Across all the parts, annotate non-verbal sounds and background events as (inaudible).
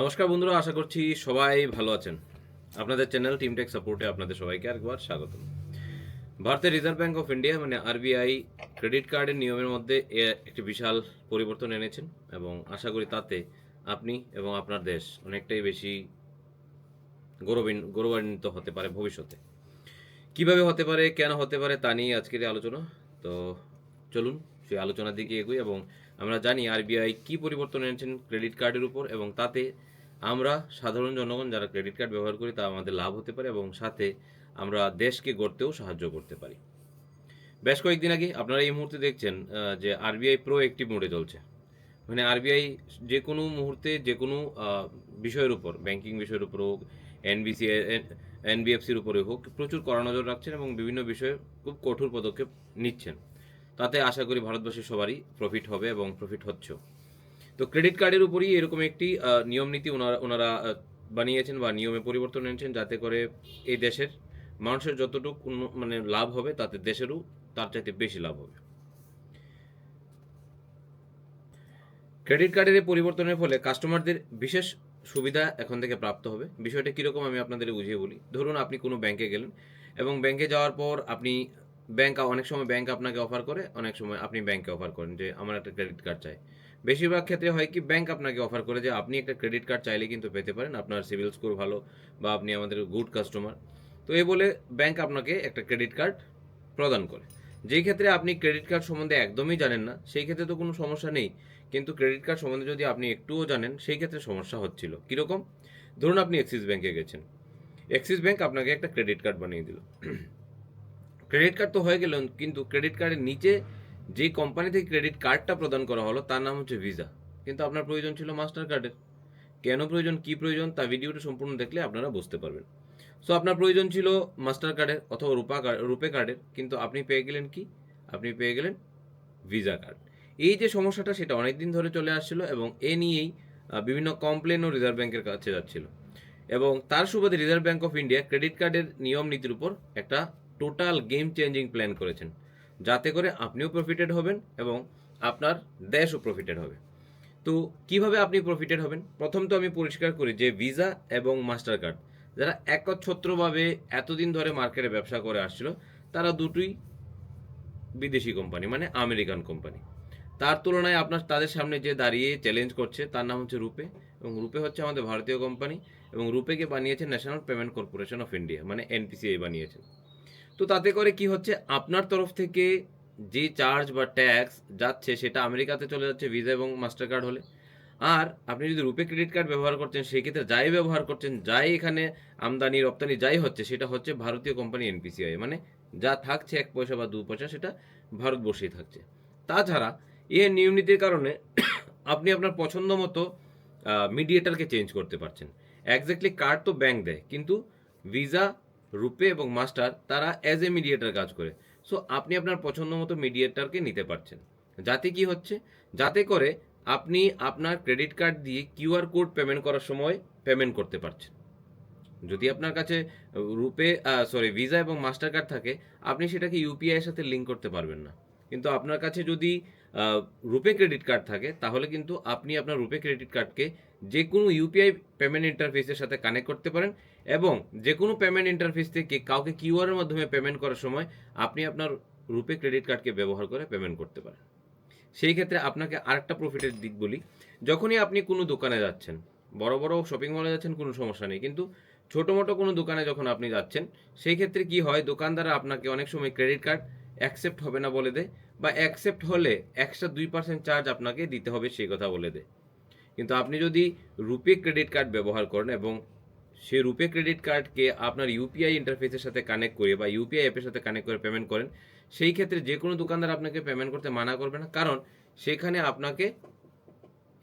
নমস্কার বন্ধুরা, আশা করছি সবাই ভালো আছেন। আপনাদের চ্যানেল টিমটেক সাপোর্টে আপনাদের সবাইকে আরেকবার স্বাগত ভারতের রিজার্ভ ব্যাঙ্ক অফ ইন্ডিয়া মানে আরবিআই ক্রেডিট কার্ডের নিয়মের মধ্যে একটি বিশাল পরিবর্তন এনেছেন এবং আশা করি তাতে আপনি এবং আপনার দেশ অনেকটাই বেশি গৌরবিন, গৌরবান্বিত হতে পারে ভবিষ্যতে। কীভাবে হতে পারে, কেন হতে পারে তা নিয়ে আজকের আলোচনা। তো চলুন, সেই আলোচনার দিকে এগোই এবং আমরা জানি আরবিআই কি পরিবর্তন এনেছেন ক্রেডিট কার্ডের উপর এবং তাতে আমরা সাধারণ জনগণ যারা ক্রেডিট কার্ড ব্যবহার করি, তা আমাদের লাভ হতে পারে এবং সাথে আমরা দেশকে গড়তেও সাহায্য করতে পারি। বেশ কয়েকদিন আগে আপনারা এই মুহূর্তে দেখছেন যে আরবিআই প্রো একটিভ মোডে চলছে। মানে আরবিআই যে কোনো মুহূর্তে, যে কোনো বিষয়ের উপর, ব্যাংকিং বিষয়ের উপর হোক এনবিসি এনবিএফসির উপরে হোক, প্রচুর কড়া নজর রাখছেন এবং বিভিন্ন বিষয়ে খুব কঠোর পদক্ষেপ নিচ্ছেন। তাতে আশা করি ভারতবর্ষের সবারই প্রফিট হবে এবং প্রফিট হচ্ছে। তো ক্রেডিট কার্ডের উপরই এরকম একটি নিয়ম নীতি ওনারা ওনারা বানিয়েছেন বা নিয়মে পরিবর্তন এনেছেন যাতে করে এই দেশের মানুষের যতটুকু মানে লাভ হবে, তাতে দেশেরও তার চাইতে বেশি লাভ হবে। ক্রেডিট কার্ডের এই পরিবর্তনের ফলে কাস্টমারদের বিশেষ সুবিধা এখন থেকে প্রাপ্ত হবে। বিষয়টা কীরকম আমি আপনাদের বুঝিয়ে বলি। ধরুন আপনি কোনো ব্যাংকে গেলেন এবং ব্যাংকে যাওয়ার পর আপনি ব্যাংক অনেক সময় ব্যাংক আপনাকে অফার করে, অনেক সময় আপনি ব্যাংকে অফার করেন যে, আমার একটা ক্রেডিট কার্ড চাই। বেশিরভাগ ক্ষেত্রে হয় কি ব্যাংক আপনাকে অফার করে যে, আপনি একটা ক্রেডিট কার্ড চাইলে কিন্তু পেতে পারেন। আপনার সিভিল স্কোর ভালো বা আপনি আমাদের গুড কাস্টমার তো এই বলে ব্যাংক আপনাকে একটা ক্রেডিট কার্ড প্রদান করে। যেই ক্ষেত্রে আপনি ক্রেডিট কার্ড সম্বন্ধে একদমই জানেন না, সেই ক্ষেত্রে তো কোনো সমস্যা নেই। কিন্তু ক্রেডিট কার্ড সম্বন্ধে যদি আপনি একটুও জানেন, সেই ক্ষেত্রে সমস্যা হচ্ছিল। কীরকম? ধরুন আপনি অ্যাক্সিস ব্যাংকে গেছেন। অ্যাক্সিস ব্যাংক আপনাকে একটা ক্রেডিট কার্ড বানিয়ে দিল। ক্রেডিট কার্ড তো হয়ে গেল কিন্তু ক্রেডিট কার্ডের নিচে যে কোম্পানি থেকে ক্রেডিট কার্ডটা প্রদান করা হলো, তার নাম হচ্ছে ভিসা কিন্তু আপনার প্রয়োজন ছিল মাস্টার কার্ডের কেন প্রয়োজন, কি প্রয়োজন, তা ভিডিওটা সম্পূর্ণ দেখলে আপনারা বুঝতে পারবেন। সো আপনার প্রয়োজন ছিল মাস্টার কার্ডের অথবা রূপা কার্ড রূপে কার্ডের কিন্তু আপনি পেয়ে গেলেন কি? আপনি পেয়ে গেলেন ভিসা কার্ড এই যে সমস্যাটা, সেটা অনেক দিন ধরে চলে আসছিল এবং এ নিয়েই বিভিন্ন কমপ্লেনও রিজার্ভ ব্যাংকের কাছে যাচ্ছিল। এবং তার সুবাদে reserve bank of India credit কার্ডের নিয়ম নীতির উপর একটা টোটাল গেম চেঞ্জিং প্ল্যান করেছেন, যাতে করে আপনিও প্রফিটেড হবেন এবং আপনার দেশও প্রফিটেড হবে। তো কীভাবে আপনি প্রফিটেড হবেন? প্রথম তো আমি পরিষ্কার করি যে ভিসা এবং মাস্টার কার্ড যারা একচ্ছত্রভাবে এতদিন ধরে মার্কেটে ব্যবসা করে আসছিল, তারা দুটোই বিদেশি কোম্পানি মানে আমেরিকান কোম্পানি তার তুলনায় আপনার, তাদের সামনে যে দাঁড়িয়ে চ্যালেঞ্জ করছে, তার নাম হচ্ছে রূপে এবং রূপে হচ্ছে আমাদের ভারতীয় কোম্পানি এবং রূপেকে বানিয়েছে National Payment Corporation of India মানে এনপিসিআই বানিয়েছে। তো তাতে করে কি হচ্ছে? আপনার তরফ থেকে যে চার্জ বা ট্যাক্স যাচ্ছে, সেটা আমেরিকাতে চলে যাচ্ছে ভিসা এবং মাস্টার কার্ড হলে। আর আপনি যদি রুপে ক্রেডিট কার্ড ব্যবহার করছেন, সেই ক্ষেত্রে যাই ব্যবহার করছেন, যাই এখানে আমদানি, রপ্তানি যাই হচ্ছে, সেটা হচ্ছে ভারতীয় কোম্পানি এনপিসিআই মানে যা থাকছে, এক পয়সা বা দু পয়সা, সেটা ভারতবর্ষেই থাকছে। তাছাড়া এর নিয়ম নীতির কারণে (coughs) আপনি আপনার পছন্দ মতো মিডিয়েটারকে চেঞ্জ করতে পারছেন। একজাক্টলি কার্ড তো ব্যাংক দেয়, কিন্তু ভিসা রুপে এবং মাস্টার তারা অ্যাজ এ মিডিয়েটার কাজ করে। সো আপনি আপনার পছন্দ মতো মিডিয়েটারকে নিতে পারছেন। যাতে কি হচ্ছে? যাতে করে আপনি আপনার ক্রেডিট কার্ড দিয়ে কিউআর কোড পেমেন্ট করার সময় পেমেন্ট করতে পারছেন। যদি আপনার কাছে রুপে সরি ভিসা এবং মাস্টার কার্ড থাকে, আপনি সেটাকে ইউপিআইয়ের সাথে লিঙ্ক করতে পারবেন না। কিন্তু আপনার কাছে যদি রুপে ক্রেডিট কার্ড থাকে, তাহলে কিন্তু আপনি আপনার রুপে ক্রেডিট কার্ডকে যে কোনো ইউপিআই পেমেন্ট ইন্টারফেসের সাথে কানেক্ট করতে পারেন এবং যে কোনো পেমেন্ট ইন্টারফেস থেকে কাউকে কিউআর এর মাধ্যমে পেমেন্ট করার সময় আপনি আপনার রুপে ক্রেডিট কার্ডকে ব্যবহার করে পেমেন্ট করতে পারেন। সেই ক্ষেত্রে আপনাকে আরেকটা প্রফিটের দিক বলি, যখনই আপনি কোনো দোকানে যাচ্ছেন, বড় বড় শপিং মলে যাচ্ছেন কোনো সমস্যা নেই, কিন্তু ছোটো মোটো কোনো দোকানে যখন আপনি যাচ্ছেন, সেই ক্ষেত্রে কি হয় দোকানদার আপনাকে অনেক সময় ক্রেডিট কার্ড অ্যাকসেপ্ট হবে না বলে দেয় বা অ্যাকসেপ্ট হলে এক্সট্রা দুই পার্সেন্ট চার্জ আপনাকে দিতে হবে সেই কথা বলে দেয় কিন্তু আপনি যদি রুপে ক্রেডিট কার্ড ব্যবহার করেন এবং সেই রুপে ক্রেডিট কার্ডকে আপনার ইউপিআই ইন্টারফেসের সাথে কানেক্ট করে বা ইউপিআই অ্যাপের সাথে কানেক্ট করে পেমেন্ট করেন, সেই ক্ষেত্রে যে কোনো দোকানদার আপনাকে পেমেন্ট করতে মানা করবে না। কারণ সেখানে আপনাকে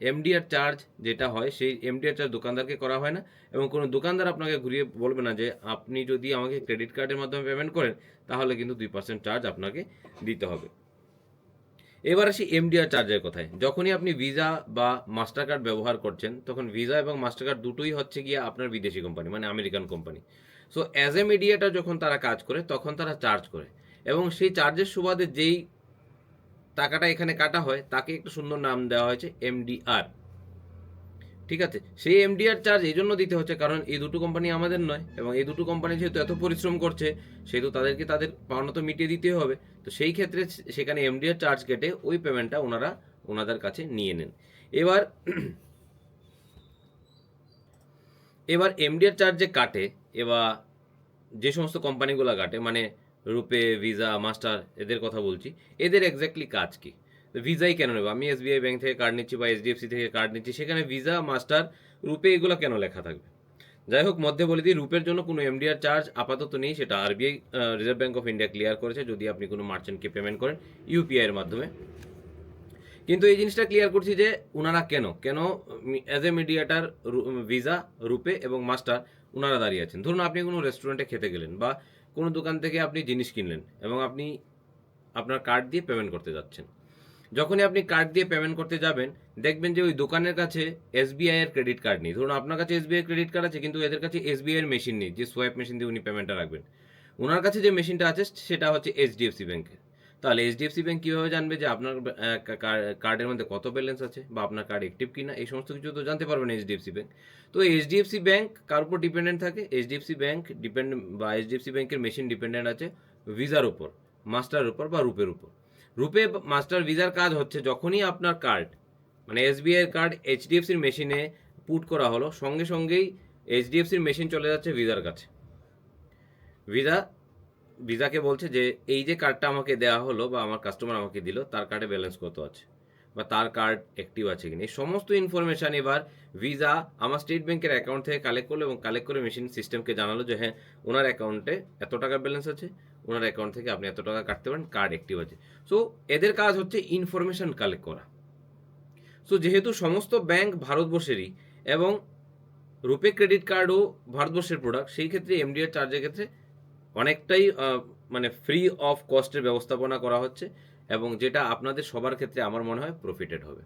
এমডিআর চার্জ যেটা হয়, সেই এমডিআর চার্জ দোকানদারকে করা হয় না এবং কোনো দোকানদার আপনাকে ঘুরিয়ে বলবে না যে আপনি যদি আমাকে ক্রেডিট কার্ডের মাধ্যমে পেমেন্ট করেন, তাহলে কিন্তু দুই পার্সেন্ট চার্জ আপনাকে দিতে হবে। এবার আসি এমডিআর চার্জের কথায়। যখনই আপনি ভিসা বা মাস্টার কার্ড ব্যবহার করছেন, তখন ভিসা এবং মাস্টার কার্ড দুটোই হচ্ছে গিয়ে আপনার বিদেশি কোম্পানি মানে American company so as a মিডিয়াটা যখন তারা কাজ করে, তখন তারা চার্জ করে। এবং সেই চার্জের সুবাদে যেই টাকাটা এখানে কাটা হয়, তাকে একটা সুন্দর নাম দেওয়া হয়েছে এমডিআর ঠিক আছে? সেই এমডিআর চার্জ এই জন্য দিতে হচ্ছে, কারণ এই দুটো কোম্পানি আমাদের নয় এবং এই দুটো কোম্পানি যেহেতু এত পরিশ্রম করছে, সেহেতু তাদেরকে তাদের পাওনা তো মিটিয়ে দিতে হবে। তো সেই ক্ষেত্রে সেখানে এমডিআর চার্জ কেটে ওই পেমেন্টটা ওনারা ওনাদের কাছে নিয়ে নেন। এবার এবার এমডিআর চার্জ যে কাটে, এবার যে সমস্ত কোম্পানিগুলো কাটে মানে রুপে ভিসা মাস্টার এদের কথা বলছি, এদের এক্স্যাক্টলি কাজ কি? ভিসাই কেন নেব? আমি এসবিআই ব্যাংক থেকে কার্ড নিচ্ছি বা এইচডিএফসি থেকে কার্ড নিচ্ছি, সেখানে ভিসা, মাস্টার, রূপে এগুলো কেন লেখা থাকবে? যাই হোক, মধ্যে বলে দিই, রূপের জন্য কোনো এমডিআর চার্জ আপাতত নেই, সেটা RBI Reserve Bank of India clear করেছে, যদি আপনি কোনো মার্চেন্টকে পেমেন্ট করেন ইউপিআই এর মাধ্যমে। কিন্তু এই জিনিসটা ক্লিয়ার করছি যে ওনারা কেন? কেন অ্যাজ এ মিডিয়েটার ভিসা, রূপে এবং মাস্টার ওনারা দাঁড়িয়ে আছেন? ধরুন আপনি কোনো রেস্টুরেন্টে খেতে গেলেন বা কোনো দোকান থেকে আপনি জিনিস কিনলেন এবং আপনি আপনার কার্ড দিয়ে পেমেন্ট করতে যাচ্ছেন। যখনই আপনি কার্ড দিয়ে পেমেন্ট করতে যাবেন, দেখবেন যে ওই দোকানের কাছে এসবিআই এর ক্রেডিট কার্ড নেই। ধরুন আপনার কাছে এসবিআই ক্রেডিট কার্ড আছে, কিন্তু এদের কাছে এসবিআই এর মেশিন নেই, যে সোয়াইপ মেশিন দিয়ে উনি পেমেন্টটা রাখবেন। ওনার কাছে যে মেশিনটা আছে, সেটা হচ্ছে এইচডিএফসি ব্যাংকের তাহলে এইচডিএফসি ব্যাংক কীভাবে জানবে যে আপনার কার্ডের মধ্যে কত ব্যালেন্স আছে, বা আপনার কার্ড অ্যাক্টিভ কিনা? এই সমস্ত কিছু তো জানতে পারবেন এইচডিএফসি ব্যাংক তো এইচডিএফসি ব্যাংক কার উপর ডিপেন্ডেন্ট থাকে? এইচডিএফসি ব্যাংক ডিপেন্ড বা এইচডিএফসি ব্যাংকের মেশিন ডিপেন্ডেন্ট আছে ভিসার উপর মাস্টার উপর, বা রুপের উপর। রুপে মাস্টার ভিসার কাজ হচ্ছে যখনই আপনার কার্ড মানে এসবিআই কার্ড এইচডিএফসির মেশিনে পুট করা হলো, সঙ্গে সঙ্গেই এইচডিএফসির মেশিন চলে যাচ্ছে ভিসার কাছে। ভিসা, ভিসাকে বলছে যে, এই যে কার্ডটা আমাকে দেওয়া হলো বা আমার কাস্টমার আমাকে দিল, তার কার্ডে ব্যালেন্স কত আছে? বা তার কার্ড অ্যাক্টিভ আছে কিনা এই সমস্ত ইনফরমেশান এবার ভিসা আমার স্টেট ব্যাংকের অ্যাকাউন্ট থেকে কালেক্ট করল এবং কালেক্ট করে মেশিন সিস্টেমকে জানালো যে হ্যাঁ ওনার অ্যাকাউন্টে এত টাকা ব্যালেন্স আছে, ওনার অ্যাকাউন্ট থেকে আপনি এত টাকা কাটতে পারেন কার্ড অ্যাক্টিভ আছে। সো এদের কাজ হচ্ছে ইনফরমেশন কালেক্ট করা। সো যেহেতু সমস্ত ব্যাংক ভারতবর্ষেরই এবং রুপে ক্রেডিট কার্ডও ভারতবর্ষের প্রোডাক্ট সেই ক্ষেত্রে এমডিআর চার্জের ক্ষেত্রে অনেকটাই মানে ফ্রি অফ কস্টের ব্যবস্থাপনা করা হচ্ছে এবং যেটা আপনাদের সবার ক্ষেত্রে আমার মনে হয় প্রফিটেড হবে।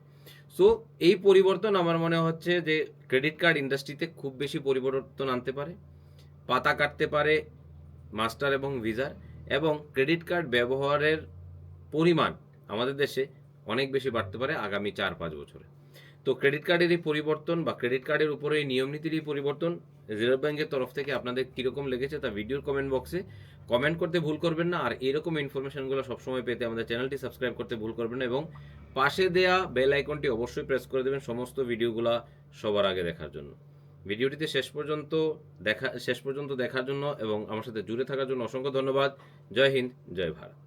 সো এই পরিবর্তন আমার মনে হচ্ছে যে ক্রেডিট কার্ড ইন্ডাস্ট্রিতে খুব বেশি পরিবর্তন আনতে পারে, পাতা কাটতে পারে মাস্টার এবং ভিসার এবং ক্রেডিট কার্ড ব্যবহারের পরিমাণ আমাদের দেশে অনেক বেশি বাড়তে পারে আগামী চার পাঁচ বছরে। তো ক্রেডিট কার্ডের এই পরিবর্তন বা ক্রেডিট কার্ডের উপরে এই নিয়ম নীতির এই পরিবর্তন রিজার্ভ ব্যাংকের তরফ থেকে আপনাদের কীরকম লেগেছে তা ভিডিওর কমেন্ট বক্সে কমেন্ট করতে ভুল করবেন না। আর এরকম ইনফরমেশনগুলো সবসময় পেতে আমাদের চ্যানেলটি সাবস্ক্রাইব করতে ভুল করবেন না এবং পাশে দেয়া বেল আইকনটি অবশ্যই প্রেস করে দেবেন সমস্ত ভিডিওগুলো সবার আগে দেখার জন্য। ভিডিওটিতে শেষ পর্যন্ত দেখা, শেষ পর্যন্ত দেখার জন্য এবং আমার সাথে জুড়ে থাকার জন্য অসংখ্য ধন্যবাদ। জয় হিন্দ, জয় ভারত।